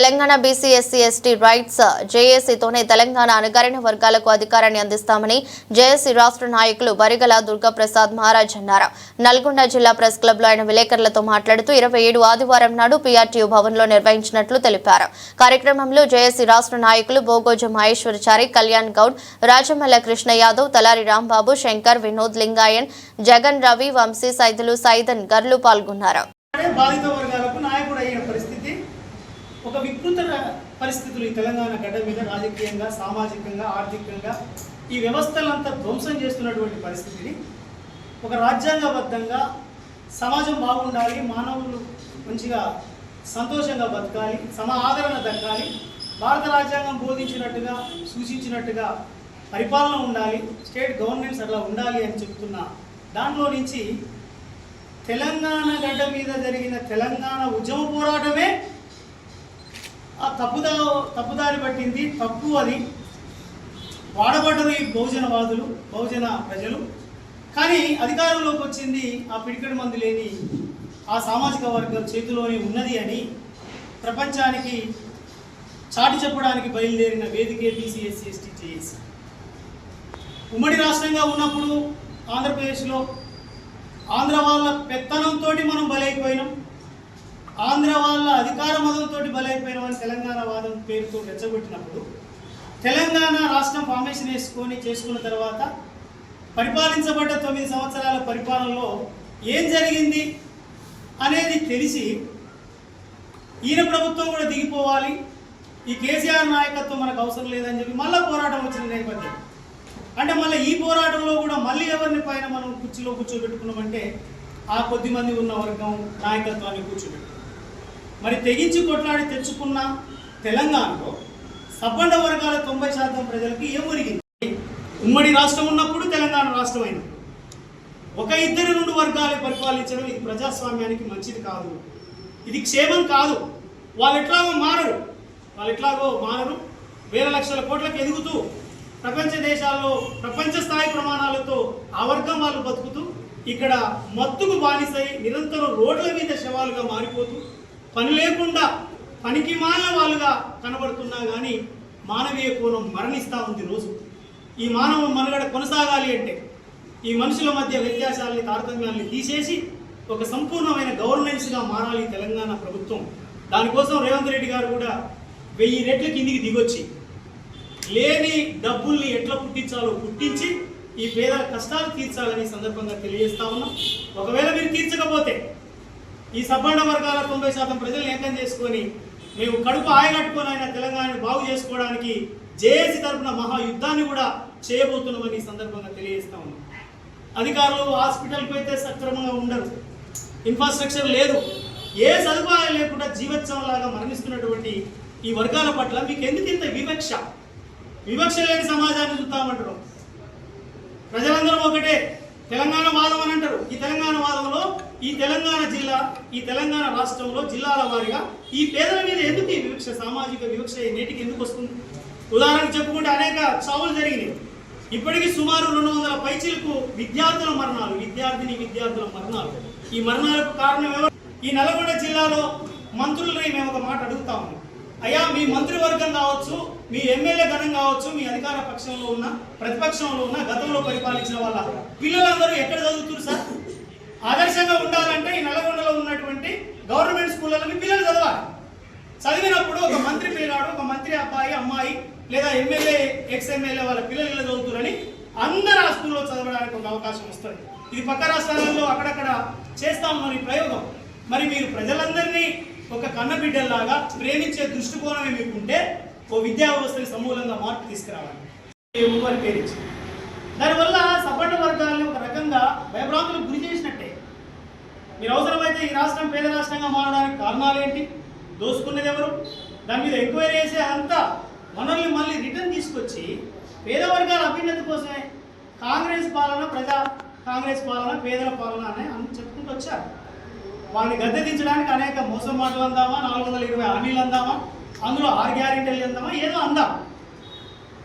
Telangana BC SC ST rights జేఏసీతోనే Telangana అణగారిన వర్గాలకు అధికారాన్ని అందిస్తామని జేఏసీ రాష్ట్ర నాయకులు బరిగల దుర్గాప్రసాద్ మహారాజ్ అన్నారు. నల్గొండ జిల్లా ప్రెస్ క్లబ్లో ఆయన విలేకరులతో మాట్లాడుతూ ఇరవై ఏడు ఆదివారం నాడు పీఆర్టీయూ భవన్లో నిర్వహించినట్లు తెలిపారు. కార్యక్రమంలో జేఏసీ రాష్ట్ర నాయకులు బోగోజ మహేశ్వరచారి కళ్యాణ్ గౌడ్ రాజమల్ల కృష్ణ యాదవ్ తలారి రాంబాబు శంకర్ వినోద్ లింగాయన్ జగన్ రవి వంశీ సైదులు సైదన్ గర్లు పాల్గొన్నారు అంటే బాధిత వర్గాలకు నాయకుడు అయిన పరిస్థితి ఒక వికృత పరిస్థితులు ఈ తెలంగాణ గడ్డ మీద రాజకీయంగా సామాజికంగా ఆర్థికంగా ఈ వ్యవస్థలంతా ధ్వంసం చేస్తున్నటువంటి పరిస్థితిని ఒక రాజ్యాంగబద్ధంగా సమాజం బాగుండాలి మానవులు మంచిగా సంతోషంగా బతకాలి సమ ఆదరణ దక్కాలి భారత రాజ్యాంగం బోధించినట్టుగా సూచించినట్టుగా పరిపాలన ఉండాలి స్టేట్ గవర్నెన్స్ అట్లా ఉండాలి అని చెప్తున్న దాంట్లో నుంచి తెలంగాణ గడ్డ మీద జరిగిన తెలంగాణ ఉద్యమ పోరాటమే ఆ తప్పుదా తప్పుదారి పట్టింది. తప్పు అది. వాడబడ్డరు ఈ బహుజనవాదులు బహుజన ప్రజలు. కానీ అధికారంలోకి వచ్చింది ఆ పిడికడి మందు లేని ఆ సామాజిక వర్గం చేతిలోనే ఉన్నది అని ప్రపంచానికి చాటి చెప్పడానికి బయలుదేరిన వేదికే బీసీఎస్సీ ఎస్టీ జేఏసీ ఉమ్మడి రాష్ట్రంగా ఉన్నప్పుడు ఆంధ్రప్రదేశ్లో ఆంధ్ర వాళ్ళ పెత్తనంతో మనం బలైపోయినాం. ఆంధ్ర వాళ్ళ అధికార మదంతో బలైపోయిన వాళ్ళు తెలంగాణ వాదం పేరుతో రెచ్చగొట్టినప్పుడు తెలంగాణ రాష్ట్రం ఫార్మేషన్ వేసుకొని చేసుకున్న తర్వాత పరిపాలించబడ్డ తొమ్మిది సంవత్సరాల పరిపాలనలో ఏం జరిగింది అనేది తెలిసి ఈయన ప్రభుత్వం కూడా దిగిపోవాలి. ఈ కేసీఆర్ నాయకత్వం మనకు అవసరం లేదని చెప్పి మళ్ళీ పోరాటం వచ్చిన నేపథ్యం. అంటే మళ్ళీ ఈ పోరాటంలో కూడా మళ్ళీ ఎవరిని పైన మనం కుర్చీలో కూర్చోబెట్టుకున్నామంటే ఆ కొద్ది మంది ఉన్న వర్గం నాయకత్వాన్ని కూర్చోబెట్టుకున్నాం మరి తెగించి కొట్లాడి తెచ్చుకున్న తెలంగాణలో సబ్బండ వర్గాల తొంభై శాతం ప్రజలకి ఏం ఒరిగింది? ఉమ్మడి రాష్ట్రం ఉన్నప్పుడు తెలంగాణ రాష్ట్రం అయింది ఒక ఇద్దరు రెండు వర్గాలు పరిపాలించడం ఇది ప్రజాస్వామ్యానికి మంచిది కాదు. ఇది క్షేమం కాదు. వాళ్ళు ఎట్లాగో మారరు. వాళ్ళు ఎట్లాగో మారరు. వేల లక్షల కోట్లకు ఎదుగుతూ ప్రపంచ దేశాల్లో ప్రపంచ స్థాయి ప్రమాణాలతో ఆ వర్గం వాళ్ళు బతుకుతూ ఇక్కడ మత్తుకు బానిసై నిరంతరం రోడ్ల మీద శవాలుగా మారిపోతూ పని లేకుండా పనికి మాలిన వాళ్ళుగా కనబడుతున్నా కానీ మానవీయ కోణం మరణిస్తూ ఉంది రోజు. ఈ మానవ మనుగడ కొనసాగాలి అంటే ఈ మనుషుల మధ్య వ్యత్యాసాలని తారతమ్యాల్ని తీసేసి ఒక సంపూర్ణమైన గవర్నెన్స్గా మారాలి తెలంగాణ ప్రభుత్వం. దానికోసం రేవంత్ రెడ్డి గారు కూడా వెయ్యి రెట్ల కిందికి దిగొచ్చి లేని డబ్బుల్ని ఎట్లా పుట్టించాలో పుట్టించి ఈ పేద కష్టాలు తీర్చాలని సందర్భంగా తెలియజేస్తా ఉన్నాం. ఒకవేళ మీరు తీర్చకపోతే ఈ సబ్బండ వర్గాల తొంభై శాతం ప్రజలు ఏకం చేసుకొని మేము కడుపు ఆయగట్టుకొని ఆయన తెలంగాణను బాగు చేసుకోవడానికి జేఏసీ తరఫున మహాయుద్ధాన్ని కూడా చేయబోతున్నామని ఈ సందర్భంగా తెలియజేస్తా ఉన్నాం. అధికారులు హాస్పిటల్కి అయితే సక్రమంగా ఉండరు. ఇన్ఫ్రాస్ట్రక్చర్ లేదు. ఏ సదుపాయాలు లేకుండా జీవోత్సవంలాగా మరణిస్తున్నటువంటి ఈ వర్గాల పట్ల మీకు ఎందుకు ఇంత వివక్ష? వివక్ష లేని సమాజాన్ని చూస్తామంటారు ప్రజలందరం ఒకటే. తెలంగాణ వాదం అని అంటారు. ఈ తెలంగాణ వాదంలో ఈ తెలంగాణ జిల్లా ఈ తెలంగాణ రాష్ట్రంలో జిల్లాల వారిగా ఈ పేదల మీద ఎందుకు ఈ వివక్ష సామాజిక వివక్ష నేటికి ఎందుకు వస్తుంది? ఉదాహరణకు చెప్పుకుంటే అనేక చావులు జరిగినాయి. ఇప్పటికీ సుమారు రెండు వందల పైచీలకు విద్యార్థుల మరణాలు విద్యార్థిని విద్యార్థుల మరణాలు. ఈ మరణాలకు కారణం ఎవరు? ఈ నల్గొండ జిల్లాలో మంత్రులని మేము ఒక మాట అడుగుతా ఉన్నాం. అయ్యా మీ మంత్రివర్గం కావచ్చు మీ ఎమ్మెల్యే గణం కావచ్చు మీ అధికార పక్షంలో ఉన్న ప్రతిపక్షంలో ఉన్న గతంలో పరిపాలించిన వాళ్ళ పిల్లలందరూ ఎక్కడ చదువుతున్నారు సార్? ఆదర్శంగా ఉండాలంటే ఈ నల్గొండలో ఉన్నటువంటి గవర్నమెంట్ స్కూళ్ళలో మీ పిల్లలు చదవాలి. చదివినప్పుడు ఒక మంత్రి పిల్లాడు ఒక మంత్రి అబ్బాయి అమ్మాయి లేదా ఎమ్మెల్యే ఎక్స్ ఎమ్మెల్యే వాళ్ళ పిల్లలు ఇలా చదువుతున్నారని అందరు ఆ స్కూల్లో చదవడానికి ఒక అవకాశం వస్తుంది. ఇది పక్క రాష్ట్రాలలో అక్కడక్కడ చేస్తా ఉన్నాం ఈ ప్రయోగం. మరి మీరు ప్రజలందరినీ ఒక కన్నబిడ్డల్లాగా ప్రేమించే దృష్టికోణమే మీకు ఉంటే ఓ విద్యా వ్యవస్థని సమూలంగా మార్పు తీసుకురావాలి. అని పేరించి పేరు దానివల్ల సపన్న వర్గాలను ఒక రకంగా భయభ్రాంతులకు గురి చేసినట్టే. మీరు అవసరమైతే ఈ రాష్ట్రం పేద రాష్ట్రంగా మారడానికి కారణాలు ఏంటి? దోసుకున్నది ఎవరు? దాని మీద ఎంక్వైరీ చేసే అంతా మనల్ని మళ్ళీ రిటర్న్ తీసుకొచ్చి పేద వర్గాల అభ్యున్నతి కోసమే కాంగ్రెస్ పాలన ప్రజా కాంగ్రెస్ పాలన పేదల పాలన అని అని చెప్పుకుంటూ వచ్చారు. వాడిని గద్దె దించడానికి అనేక మోసం మాటలు అందామా? నాలుగు వందల ఇరవై హామీలు అందామా? అందులో ఆరు గ్యారెంటీలు అందామా? ఏదో అందాం.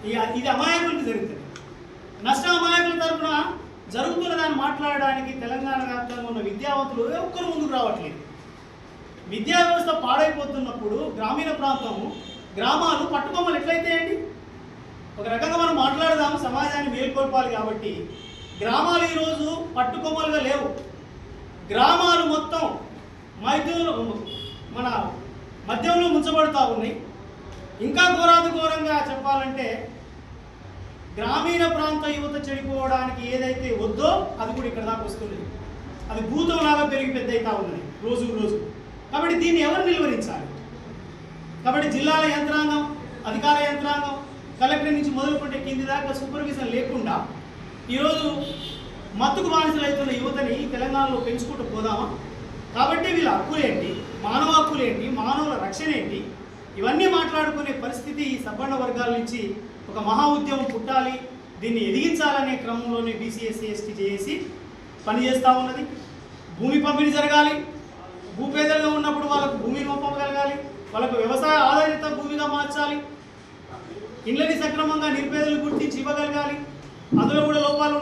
ఇక ఇది అమాయకులకు జరుగుతుంది. నష్ట అమాయకుల తరపున జరుగుతున్న దాన్ని మాట్లాడడానికి తెలంగాణ వ్యాప్తంగా ఉన్న విద్యావంతులు ఒక్కరు ముందుకు రావట్లేదు. విద్యా వ్యవస్థ పాడైపోతున్నప్పుడు గ్రామీణ ప్రాంతము గ్రామాలు పట్టుకొమ్మలు ఎట్లయితాయండి ఒక రకంగా మనం మాట్లాడదాం సమాజాన్ని మేల్కొల్పాలి కాబట్టి గ్రామాలు ఈరోజు పట్టుకొమ్మలుగా లేవు. గ్రామాలు మొత్తం మైద్యంలో మన మద్యంలో ముంచబడుతూ ఉన్నాయి. ఇంకా ఘోరాది ఘోరంగా చెప్పాలంటే గ్రామీణ ప్రాంత యువత చెడిపోవడానికి ఏదైతే వద్దో అది కూడా ఇక్కడ దాకా వస్తుంది. అది భూతం లాగా పెరిగి పెద్ద అవుతా ఉన్నది రోజు రోజు. కాబట్టి దీన్ని ఎవరు నిలువరించాలి? కాబట్టి జిల్లాల యంత్రాంగం అధికార యంత్రాంగం కలెక్టర్ నుంచి మొదలుకుంటే కింది దాకా సూపర్విజన్ లేకుండా ఈరోజు మత్తుకు బానిసలవుతున్న యువతని తెలంగాణలో పెంచుకుంటూ పోదామా? కాబట్టి వీళ్ళ హక్కులేంటి? మానవ హక్కులేంటి? మానవుల రక్షణ ఏంటి? ఇవన్నీ మాట్లాడుకునే పరిస్థితి ఈ సబ్బండ వర్గాల నుంచి ఒక మహా ఉద్యమం పుట్టాలి దీన్ని ఎదిగించాలనే క్రమంలోనే బీసీఎస్సీ ఎస్టీ చేసి పనిచేస్తూ ఉన్నది. భూమి పంపిణీ జరగాలి. భూపేదలుగా ఉన్నప్పుడు వాళ్ళకు భూమిని పంపగలగాలి. వాళ్ళకు వ్యవసాయ ఆధారిత భూమిగా మార్చాలి. ఇళ్ళని సక్రమంగా నిరుపేదలు గుర్తించి ఇవ్వగలగాలి. అందులో కూడా లోపాలు